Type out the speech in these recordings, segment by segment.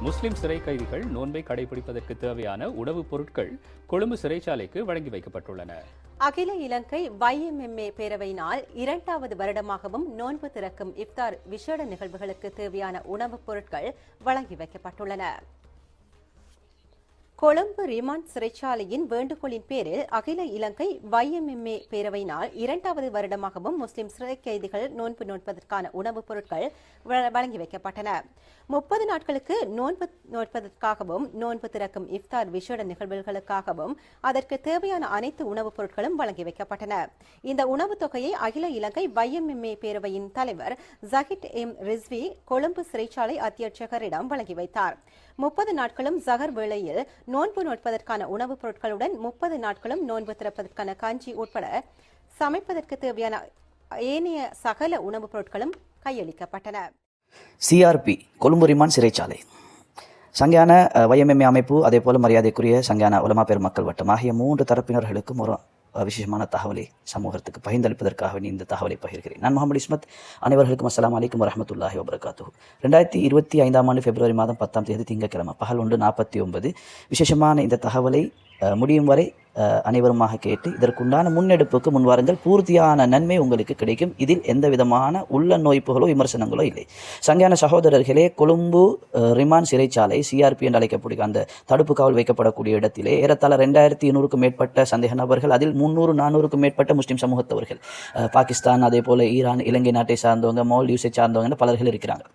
முஸ்லிம் சிறை கைதிகள் நோன்பை கடைபிடிப்பதற்கு தேவையான உணவுப் பொருட்கள் கொழும்பு சிறைச்சாலைக்கு வழங்கி வைக்கப்பட்டுள்ளன. அகில இலங்கை வைஎம்எம்ஏ பேரவையினால் இரண்டாவது வருடமாகவும் நோன்பு திறக்கும் இஃப்தார் விசேட நிகழ்வுகளுக்கு தேவையான உணவுப் பொருட்கள் வழங்கி வைக்கப்பட்டுள்ளன. கொழும்பு ரிமாண்ட் சிறைச்சாலையின் வேண்டுகோளின் பேரில் அகில இலங்கை வைஎம்எம்ஏ பேரவையினால் இரண்டாவது வருடமாகவும் முஸ்லிம் சிறை கைதிகள் நோன்பு நோட்பதற்கான உணவுப் பொருட்கள் வழங்கி வைக்கப்பட்டன. முப்பது நாட்களுக்கு நோன்பு நோட்பதற்காகவும் நோன்பு திறக்கும் இஃப்தார் விஷேட நிகழ்வுகளுக்காகவும் அதற்கு தேவையான அனைத்து உணவுப் பொருட்களும் வழங்கி வைக்கப்பட்டன. இந்த உணவுத் தொகையை அகில இலங்கை வைஎம்எம்ஏ பேரவையின் தலைவர் ஜஹிட் எம் ரிஸ்வி கொழும்பு சிறைச்சாலை அத்தியட்சகரிடம் வழங்கி வைத்தார். முப்பது நாட்களும் ஜஹர் வேளையில் நோன்பு நோட்பதற்கான உணவுப் பொருட்களுடன் முப்பது நாட்களும் நோன்பு திறப்பதற்கான காஞ்சி உட்பட சமைப்பதற்கு தேவையான ஏனைய சகல உணவுப் பொருட்களும் கையளிக்கப்பட்டன. சிஆர்பி கொழும்பு ரிமான் சிறைச்சாலை. சங்கான வைஎம்எம்ஏ அமைப்பு அதே போல மரியாதைக்குரிய சங்கான உலமா பெருமக்கள் வட்டம் ஆகிய மூன்று தரப்பினர்களுக்கும் ஒரு விசேஷமான தகவலை சமூகத்துக்கு பகிர்ந்தளிப்பதற்காக இந்த தகவலை பகிர்கிறேன். நான் முகமது இஸ்மத். அனைவர்களுக்கும் அஸ்லாம் அலைக்கும் வரமத்துல்லாஹி வபரகாத்து ரெண்டாயிரத்தி இருபத்தி ஐந்தாம் ஆண்டு பிப்ரவரி மாதம் பத்தாம் தேதி திங்கக்கிழமை பகல் ஒன்று நாற்பத்தி ஒன்பது. விசேஷமான இந்த தகவலை முடியும் வரை அனைவருமாக கேட்டு இதற்குண்டான முன்னெடுப்புக்கு முன்வாருங்கள் பூர்த்தியான நன்மை உங்களுக்கு கிடைக்கும். இதில் எந்த விதமான உள்ள நோய்ப்புகளோ விமர்சனங்களோ இல்லை. சங்கையான சகோதரர்களே கொழும்பு ரிமான் சிறைச்சாலை சிஆர்பி என்று அழைக்கக்கூடிய அந்த தடுப்பு காவல் வைக்கப்படக்கூடிய இடத்திலே ஏறத்தாழ ரெண்டாயிரத்தி இருநூறுக்கும் மேற்பட்ட சந்தேக நபர்கள் அதில் முந்நூறு நானூறுக்கும் மேற்பட்ட முஸ்லீம் சமூகத்தவர்கள் பாகிஸ்தான் அதே போல ஈரான் இலங்கை நாட்டை சார்ந்தவங்க மால்டீவ்ஸை சார்ந்தவங்க பலர்கள் இருக்கிறாங்க.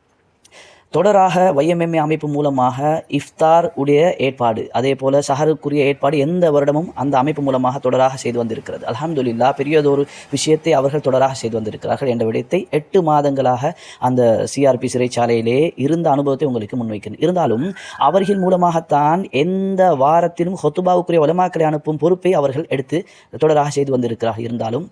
தொடராக வைஎம்எம்ஏ அமைப்பு மூலமாக இஃப்தார் உடைய ஏற்பாடு அதே போல சஹருக்குரிய ஏற்பாடு எந்த வருடமும் அந்த அமைப்பு மூலமாக தொடராக செய்து வந்திருக்கிறது. அல்ஹம்துலில்லா பெரியதொரு விஷயத்தை அவர்கள் தொடராக செய்து வந்திருக்கிறார்கள் என்ற விடயத்தை எட்டு மாதங்களாக அந்த சிஆர்பி சிறைச்சாலையிலே இருந்த அனுபவத்தை உங்களுக்கு முன்வைக்கிறேன். இருந்தாலும் அவர்கள் மூலமாகத்தான் எந்த வாரத்திலும் ஹொத்துபாவுக்குரிய வளமாக்களை அனுப்பும் பொறுப்பை அவர்கள் எடுத்து தொடராக செய்து வந்திருக்கிறார்கள். இருந்தாலும்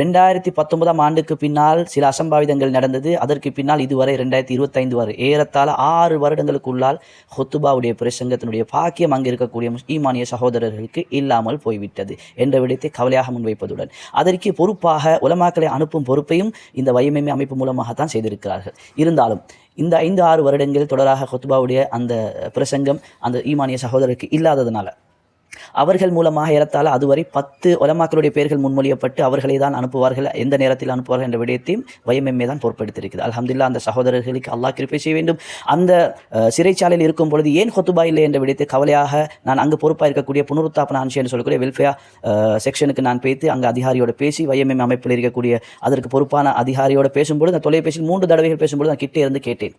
ரெண்டாயிரத்தி பத்தொன்பதாம் ஆண்டுக்கு பின்னால் சில அசம்பாவிதங்கள் நடந்தது. அதற்கு பின்னால் இதுவரை ரெண்டாயிரத்தி இருபத்தைந்து வரை. ஏறத்தாழ ஆறு வருடங்களுக்குள்ளால் ஹொத்துபாவுடைய பிரசங்கத்தினுடைய பாக்கியம் அங்கே இருக்கக்கூடிய ஈமானிய சகோதரர்களுக்கு இல்லாமல் போய்விட்டது என்ற விடயத்தை கவலையாக முன்வைப்பதுடன் அதற்கு பொறுப்பாக உலமாக்களை அனுப்பும் பொறுப்பையும் இந்த வைஎம்எம்ஏ அமைப்பு மூலமாகத்தான் செய்திருக்கிறார்கள். இருந்தாலும் இந்த ஐந்து ஆறு வருடங்கள் தொடராக ஹொத்துபாவுடைய அந்த பிரசங்கம் அந்த ஈமானிய சகோதரருக்கு இல்லாததுனால அவர்கள் மூலமாக ஏறத்தால் அதுவரை பத்து உலமாக்களுடைய பெயர்கள் முன்மொழியப்பட்டு அவர்களை தான் அனுப்புவார்கள் எந்த நேரத்தில் அனுப்புவார்கள் என்ற விடயத்தையும் வயமெம்மே தான் பொறுப்பெடுத்திருக்கிறது அலமதுல்லா அந்த சகோதரர்களுக்கு அல்லாஹ் கிருப்பை செய்ய வேண்டும். அந்த சிறைச்சாலையில் இருக்கும் பொழுது ஏன் ஹொத்துபா இல்லை என்ற விடயத்தை கவலையாக நான் அங்கு பொறுப்பாக இருக்கக்கூடிய புனருத்தாபன ஆன்சி என்று சொல்லக்கூடிய வெல்ஃபேர் செக்ஷனுக்கு நான் பேசி அங்கு அதிகாரியோட பேசி வயமெம் அமைப்பில் இருக்கக்கூடிய அதற்கு பொறுப்பான அதிகாரியோட பேசும்பொழுது அந்த தொலைபேசியில் மூன்று தடவைகள் பேசும்பொழுது நான் கிட்டே இருந்து கேட்டேன்.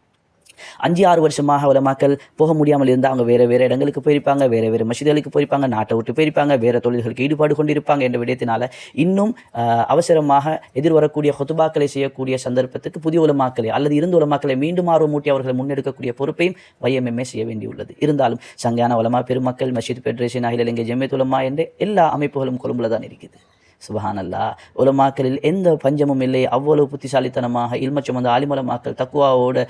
அஞ்சு ஆறு வருஷமாக உலமாக்கள் போக முடியாமல் இருந்தால் அவங்க வேறு வேறு இடங்களுக்கு போயிருப்பாங்க வேறு வேறு மசிதிகளுக்கு போயிருப்பாங்க நாட்டை விட்டு போயிருப்பாங்க வேறு தொழில்களுக்கு ஈடுபாடு கொண்டிருப்பாங்க என்ற விடயத்தினால இன்னும் அவசரமாக எதிர்வரக்கூடிய ஹொத்துபாக்களை செய்யக்கூடிய சந்தர்ப்பத்துக்கு புதிய உலமாக்களை அல்லது இருந்த உலமாக்களை மீண்டும் ஆர்வமூட்டி அவர்களை முன்னெடுக்கக்கூடிய பொறுப்பையும் YMMA செய்ய வேண்டியுள்ளது. இருந்தாலும் சங்கான உலமா பெருமக்கள் மசித் பெட்ரேஷன் அகில இலங்கை ஜெமியத் உலமா என்ற எல்லா அமைப்புகளும் கொழும்புல தான் இருக்குது சுபஹானல்லா. உலமாக்களில் எந்த பஞ்சமும் இல்லை. அவ்வளவு புத்திசாலித்தனமாக இல்ம சுமந்த ஆலிமலமாக்கள் தக்குவாவோட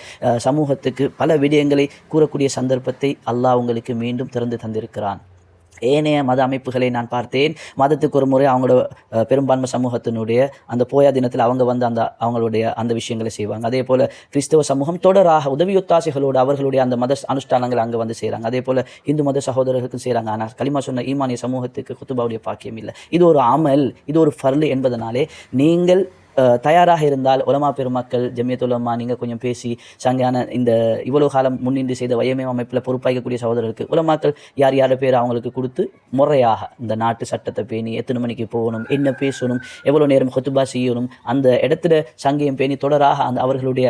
சமூகத்துக்கு பல விடயங்களை கூறக்கூடிய சந்தர்ப்பத்தை அல்லாஹ் உங்களுக்கு மீண்டும் திறந்து தந்திருக்கிறான். ஏனைய மத அமைப்புகளை நான் பார்த்தேன். மதத்துக்கு ஒரு முறை அவங்களோட பெரும்பான்மை சமூகத்தினுடைய அந்த போயா தினத்தில் அவங்க வந்து அந்த அவங்களுடைய அந்த விஷயங்களை செய்வாங்க. அதே போல் கிறிஸ்தவ சமூகம் தொடராக உதவியொத்தாசைகளோடு அவர்களுடைய அந்த மத அனுஷ்டானங்கள் அங்கே வந்து செய்கிறாங்க அதே போல் இந்து மத சகோதரர்களுக்கும் செய்கிறாங்க ஆனால் களிமா சொன்ன ஈமானிய சமூகத்துக்கு குத்துபாவுடைய பாக்கியம் இல்லை. இது ஒரு அமல் இது ஒரு ஃபர்லு என்பதனாலே நீங்கள் தயாராக இருந்தால் உலமா பெருமக்கள் ஜமியத் உலமா நீங்கள் கொஞ்சம் பேசி சங்கையான இந்த இவ்வளோ காலம் முன்னின்று செய்த வயமே அமைப்பில் பொறுப்பாய்க்கக்கூடிய சகோதரருக்கு உலமாக்கள் யார் யார் பேர் அவங்களுக்கு கொடுத்து முறையாக இந்த நாட்டு சட்டத்தை பேணி எத்தனை மணிக்கு போகணும் என்ன பேசணும் எவ்வளோ நேரம் கொத்துபா செய்யணும் அந்த இடத்துல சங்கையும் பேணி தொடராக அந்த அவர்களுடைய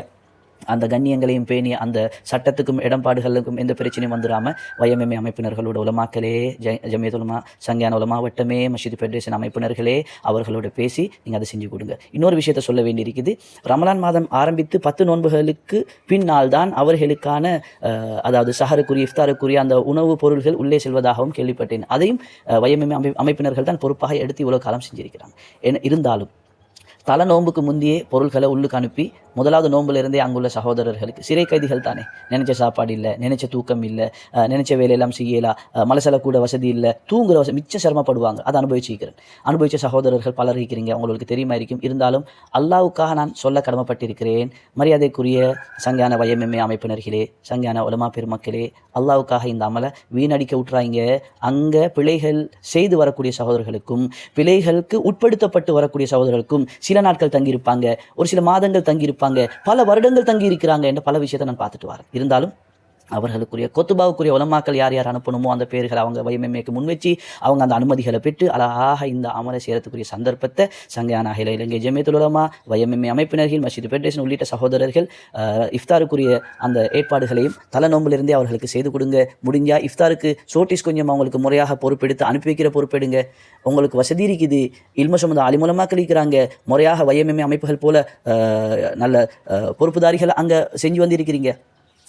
அந்த கண்ணியங்களையும் பேணி அந்த சட்டத்துக்கும் இடம்பாடுகளுக்கும் எந்த பிரச்சனையும் வந்துடாமல் வயமெம்மை அமைப்பினர்களோட உலமாக்களே ஜ ஜமியத் உலமா சங்கியான உலமா வட்டமே மஷித் ஃபெடரேஷன் அமைப்பினர்களே அவர்களோட பேசி நீங்கள் அதை செஞ்சு கொடுங்க. இன்னொரு விஷயத்தை சொல்ல வேண்டியிருக்குது. ரமலான் மாதம் ஆரம்பித்து பத்து நோன்புகளுக்கு பின்னால் தான் அவர்களுக்கான அதாவது சஹருக்குரிய இஃப்தாருக்குரிய அந்த உணவுப் பொருள்கள் உள்ளே செல்வதாகவும் கேள்விப்பட்டேன். அதையும் வயமெம்மை அமை அமைப்பினர்கள் தான் பொறுப்பாக எடுத்து இவ்வளோ காலம் செஞ்சிருக்கிறாங்க. என இருந்தாலும் தலை நோன்புக்கு முந்தையே பொருள்களை உள்ளுக்கு அனுப்பி முதலாவது நோன்புல இருந்தே அங்குள்ள சகோதரர்களுக்கு சிறை கைதிகள் தானே? நினைச்ச சாப்பாடு இல்லை நினைச்ச தூக்கம் இல்லை நினைச்ச வேலையெல்லாம் செய்யலாம் மலசல கூட வசதி இல்லை தூங்குற வசதி மிச்சம் சிரமப்படுவாங்க. அதை அனுபவிச்சிருக்கிறேன் அனுபவிச்ச சகோதரர்கள் பலர் இருக்கிறீங்க உங்களுக்கு தெரியுமா இருக்கும். இருந்தாலும் அல்லாவுக்காக நான் சொல்ல கடமைப்பட்டிருக்கிறேன். மரியாதைக்குரிய சங்கான வயமெம்மை அமைப்பினர்களே சங்கான உலமா பெருமக்களே அல்லாவுக்காக இந்த அமலை வீணடிக்க விட்டுறாங்க. அங்கே பிழைகள் செய்து வரக்கூடிய சகோதரர்களுக்கும் பிழைகளுக்கு உட்படுத்தப்பட்டு வரக்கூடிய சகோதரர்களுக்கும் சில நாட்கள் தங்கியிருப்பாங்க ஒரு சில மாதங்கள் தங்கியிருப்பாங்க பல வருடங்கள் தங்கி இருக்கிறாங்க என்ற பல விஷயத்தை நான் பார்த்துட்டு வரேன். இருந்தாலும் அவர்களுக்குரிய கொத்துபாவுக்குரிய உலமாக்கள் யார் யார் அனுப்பணுமோ அந்த பேர்களை அவங்க வைஎம்எம்ஏக்கு முன்வச்சு அவங்க அந்த அனுமதிகளை பெற்று அழகாக இந்த அமலை சேரத்துக்குரிய சந்தர்ப்பத்தை சங்கையான அகில இலங்கை ஜெமியத்துல் உலமா வைஎம்எம்ஏ அமைப்பினர்கள் மசீது ஃபெடரேஷன் உள்ளிட்ட சகோதரர்கள் இஃப்தாருக்குரிய அந்த ஏற்பாடுகளையும் தலை நோம்பிலிருந்தே அவர்களுக்கு செய்து கொடுங்க. முடிஞ்சா இஃப்தாருக்கு சோட்டிஸ் கொஞ்சம் அவங்களுக்கு முறையாக பொறுப்பெடுத்து அனுப்பி வைக்கிற பொறுப்பெடுங்க. உங்களுக்கு வசதி இருக்குது இல்ம சுமந்த மூலமாக கழிக்கிறாங்க முறையாக வைஎம்எம்ஏ அமைப்புகள் போல நல்ல பொறுப்புதாரிகள் அங்கே செஞ்சு வந்திருக்கிறீங்க.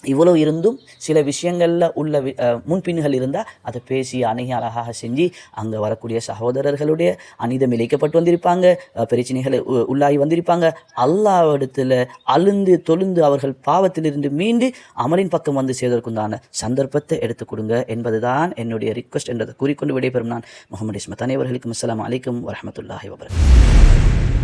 இவ்வளோ இருந்தும் சில விஷயங்களில் உள்ள வி- முன்பின்கள் இருந்தால் அதை பேசி அணுகி அழகாக செஞ்சு அங்கே வரக்கூடிய சகோதரர்களுடைய அநீதம் இழைக்கப்பட்டு வந்திருப்பாங்க பிரச்சனைகள் உ- உள்ளாகி வந்திருப்பாங்க. அல்லாவிடத்தில் அழுந்து தொழுந்து அவர்கள் பாவத்திலிருந்து மீண்டு அமலின் பக்கம் வந்து சேர்வதற்குண்டான சந்தர்ப்பத்தை எடுத்துக் கொடுங்க என்பதுதான் என்னுடைய ரிக்வஸ்ட் என்றதை கூறிக்கொண்டு விடைபெறும் நான் முகமது இஸ்மத் அனைவர்களுக்கும் அஸ்லாம் அலைக்கும் வரமத்துல்லாஹி வபரகாத்துஹு.